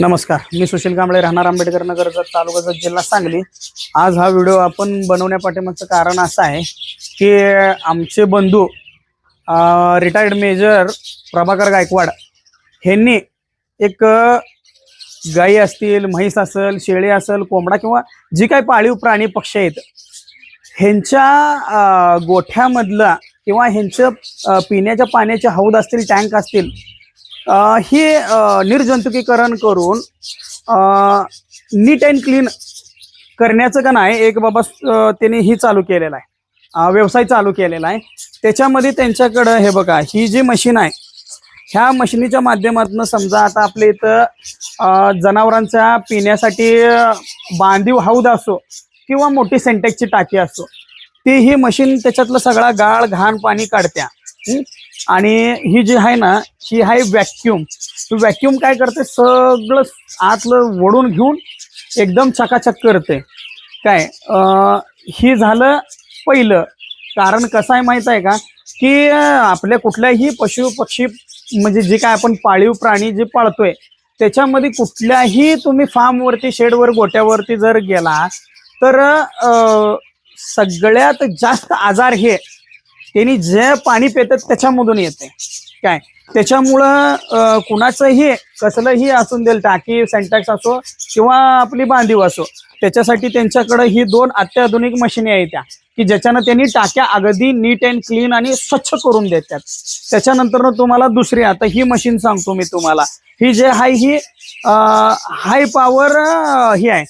नमस्कार मी सुशील कांबळे राहणार आंबेडकर नगरचा तालुक्याचा जिल्हा सांगली. आज हा व्हिडिओ आपण बनवण्यापाठीमागचं कारण असं आहे की आमचे बंधू रिटायर्ड मेजर प्रभाकर गायकवाड ह्यांनी एक गाई असतील म्हैस असेल शेळी असेल कोंबडा किंवा जी काही पाळीव प्राणी पक्षी आहेत ह्यांच्या गोठ्यामधला किंवा ह्यांचं पिण्याच्या पाण्याचे हौद असतील टँक असतील हे निर्जंतुकीकरण करून नीट अँड क्लीन करण्याचं का नाही एक बाबा त्यांनी ही चालू केलेला आहे. व्यवसाय चालू केलेला आहे. त्याच्यामध्ये त्यांच्याकडं हे बघा ही जी मशीन आहे ह्या मशिनीच्या माध्यमातून समजा आता आपल्या इथं जनावरांच्या पिण्यासाठी बांधीव हौद असो किंवा मोठी सेंटेक्सची टाकी असो ती ही मशीन त्याच्यातलं सगळा गाळ घाण पाणी काढत्या. आणि ही जी आहे ना ही आहे व्हॅक्युम व्हॅक्युम काय करते? सगळं आतलं ओढून घेऊन एकदम चकाचक करते. काय? हे ही झालं पहिलं. कारण कसं आहे माहीत आहे का? की आपल्या कुठल्याही पशु पक्षी म्हणजे जे काय आपण पाळीव प्राणी जे पाळतोय त्याच्यामध्ये कुठल्याही तुम्ही फार्मवरती शेडवर गोट्यावरती जर गेला तर सगळ्यात जास्त आजार हे त्यांनी जे पाणी पेतात त्याच्यामधून येते. काय? त्याच्यामुळं कुणाचंही कसलंही असून देईल टाकी सेंटॅक्स असो किंवा आपली बांधीव असो त्याच्यासाठी त्यांच्याकडे ही दोन अत्याधुनिक मशिनी आहेत त्या की ज्याच्यानं त्यांनी टाक्या अगदी नीट अँड क्लीन आणि स्वच्छ करून देतात. त्याच्यानंतर तुम्हाला दुसरी आता ही मशीन सांगतो मी तुम्हाला. ही जे आहे ही हाय पॉवर ही आहे.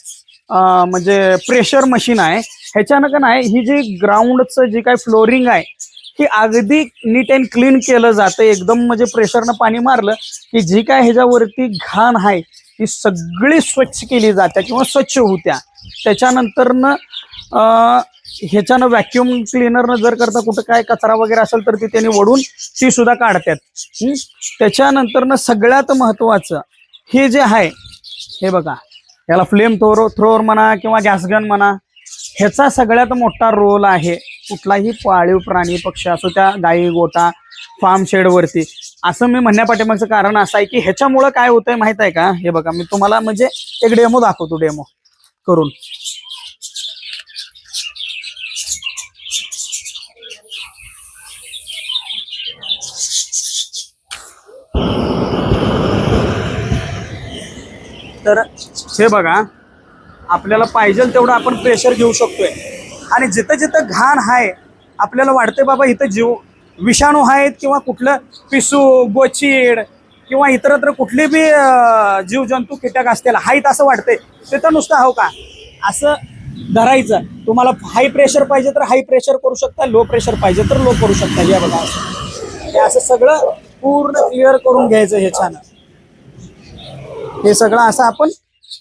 म्हणजे प्रेशर मशीन आहे. ह्याच्यानं का नाही ही जी ग्राउंडचं जे काही फ्लोरिंग आहे की अगदी नीट अँड क्लीन केलं जातं. एकदम म्हणजे प्रेशरनं पाणी मारलं की जी काय ह्याच्यावरती घाण आहे ती सगळी स्वच्छ केली जाते किंवा स्वच्छ होत्या. त्याच्यानंतरनं ह्याच्यानं व्हॅक्युम क्लिनरनं जर करता कुठं काय कचरा वगैरे असेल तर ती त्यांनी वडून ती सुद्धा काढतात त्याच्यानंतरनं सगळ्यात महत्वाचं हे जे आहे हे बघा याला फ्लेम थ्रो थ्रोअर म्हणा किंवा गॅस गन म्हणा ह्याचा सगळ्यात मोठा रोल आहे. कुठलाही पाळीव प्राणी पक्षी असो त्या गाई गोटा फार्म शेडवरती असं मी म्हणण्यापाठीमागचं कारण असं आहे की ह्याच्यामुळं काय होतंय माहीत आहे का? हे बघा मी तुम्हाला म्हणजे एक डेमो दाखवतो डेमो करून. तर हे बघा आपल्याला पाहिजे तेवढं आपण प्रेशर घेऊ शकतोय. आणि जिथं जिथं घाण आहे आपल्याला वाटतंय बाबा इथं जीव विषाणू आहेत किंवा कुठलं पिसू गोचीड किंवा इतरत्र कुठले बी जीवजंतू कीटक असतील हाईत असं वाटतंय. तिथं नुसतं हो का? असं धरायचं. तुम्हाला हाय प्रेशर पाहिजे तर हाय प्रेशर करू शकता लो प्रेशर पाहिजे तर लो करू शकता. या बघा असं. हे असं सगळं पूर्ण क्लिअर करून घ्यायचं ह्याच्यानं हे सगळं असं आपण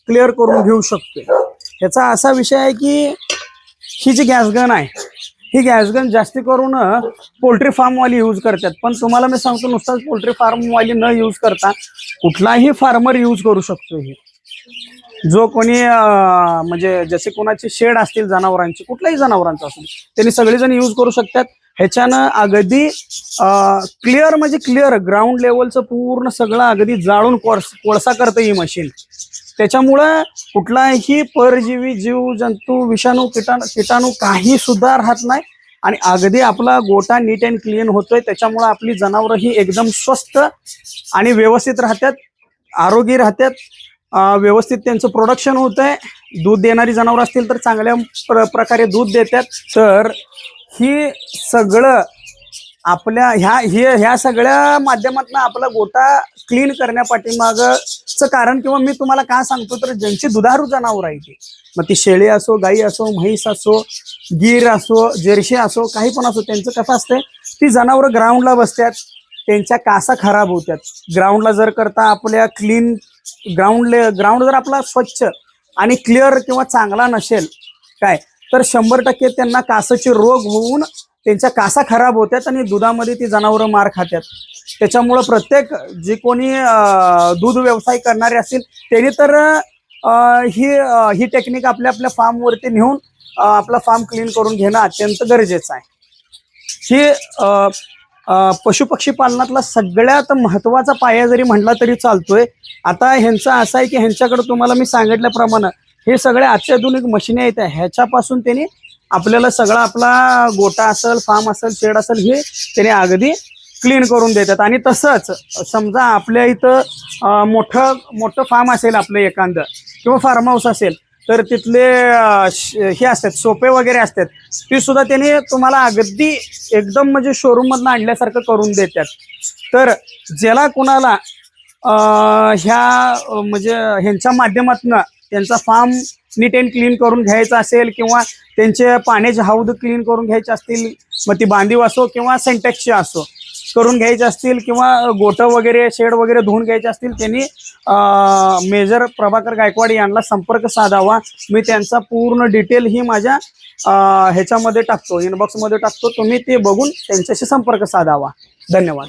क्लिअर करून घेऊ शकतो ह्याचा असा विषय आहे की ही जी गॅस गन आहे ही गॅस गन जास्ती करून पोल्ट्री फार्मवाली यूज करतात. पण तुम्हाला मी सांगतो नुसताच पोल्ट्री फार्मवाली न यूज करता कुठलाही फार्मर यूज करू शकतो ही. जो कोणी म्हणजे जसे कोणाचे शेड असतील जनावरांचे कुठल्याही जनावरांचं असतील त्यांनी सगळेजण यूज करू शकतात. ह्याच्यानं अगदी क्लिअर म्हणजे क्लिअर ग्राउंड लेवलचं पूर्ण सगळं अगदी जाळून कोळसा करतं ही मशीन त्याच्यामुळं कुठलाही परजीवी जीव जंतू विषाणू किटाणू किटाणू काही सुद्धा राहत नाही. आणि अगदी आपला गोटा नीट अँड क्लीन होतोय. त्याच्यामुळं आपली जनावरं ही एकदम स्वस्त आणि व्यवस्थित राहतात आरोग्य राहतात. व्यवस्थित त्यांचं प्रोडक्शन होत आहे दूध देणारी जनावरं असतील तर चांगल्या प्र प्रकारे दूध देतात. तर ही सगळं आपल्या ह्या हे ह्या सगळ्या माध्यमातून आपला गोटा क्लीन करण्यापाठीमागचं कारण किंवा मी तुम्हाला का सांगतो तर ज्यांची दुधारू जनावर आहे ती. मग ती शेळी असो गाई असो म्हैस असो गीर असो जर्शी असो काही पण असो त्यांचं कसं असतंय ती जनावरं ग्राउंडला बसतात त्यांच्या कासा खराब होत्यात. ग्राउंडला जर करता आपल्या क्लीन ग्राउंड ग्राउंड जर आपला स्वच्छ आणि क्लिअर किंवा चांगला नसेल काय तर शंभर टक्के त्यांना कासाचे रोग होऊन त्यांच्या कासा खराब होतात आणि दुधामध्ये ती जनावरं मार खातात त्याच्यामुळं प्रत्येक जे कोणी दूध व्यवसाय करणारे असतील त्यांनी तर ही ही टेक्निक आपल्या आपल्या फार्मवरती नेऊन आपला फार्म क्लीन करून घेणं अत्यंत गरजेचं आहे. ही पशुपक्षी पालनातला सगळ्यात महत्त्वाचा पाया जरी म्हटला तरी चालतोय आता ह्यांचं असं आहे की ह्यांच्याकडे तुम्हाला मी सांगितल्याप्रमाणे हे सगळ्या अत्याधुनिक मशिनी आहेत ह्याच्यापासून त्यांनी आपल्याला सगळा आपला गोटा असेल फार्म असेल शेड असेल हे त्याने अगदी क्लीन करून देतात. आणि तसंच समजा आपल्या इथं मोठं मोठं फार्म असेल आपलं एखादं किंवा फार्म हाऊस असेल तर तिथले हे असतात सोपे वगैरे असतात ती सुद्धा त्याने तुम्हाला अगदी एकदम म्हणजे शोरूममधनं आणल्यासारखं करून देतात. तर ज्याला कुणाला ह्या म्हणजे ह्यांच्या माध्यमातून त्यांचा फार्म नीट अँड क्लीन करून घ्यायचा असेल किंवा त्यांचे पाण्याचे हौद क्लीन करून घ्यायचे असतील मग ती बांधीव असो किंवा सेंटेक्सची असो करून घ्यायचे असतील किंवा गोटं वगैरे शेड वगैरे धुवून घ्यायचे असतील त्यांनी मेजर प्रभाकर गायकवाड यांना संपर्क साधावा. मी त्यांचा पूर्ण डिटेल ही माझ्या ह्याच्यामध्ये टाकतो इनबॉक्समध्ये टाकतो. तुम्ही ते बघून त्यांच्याशी संपर्क साधावा. धन्यवाद.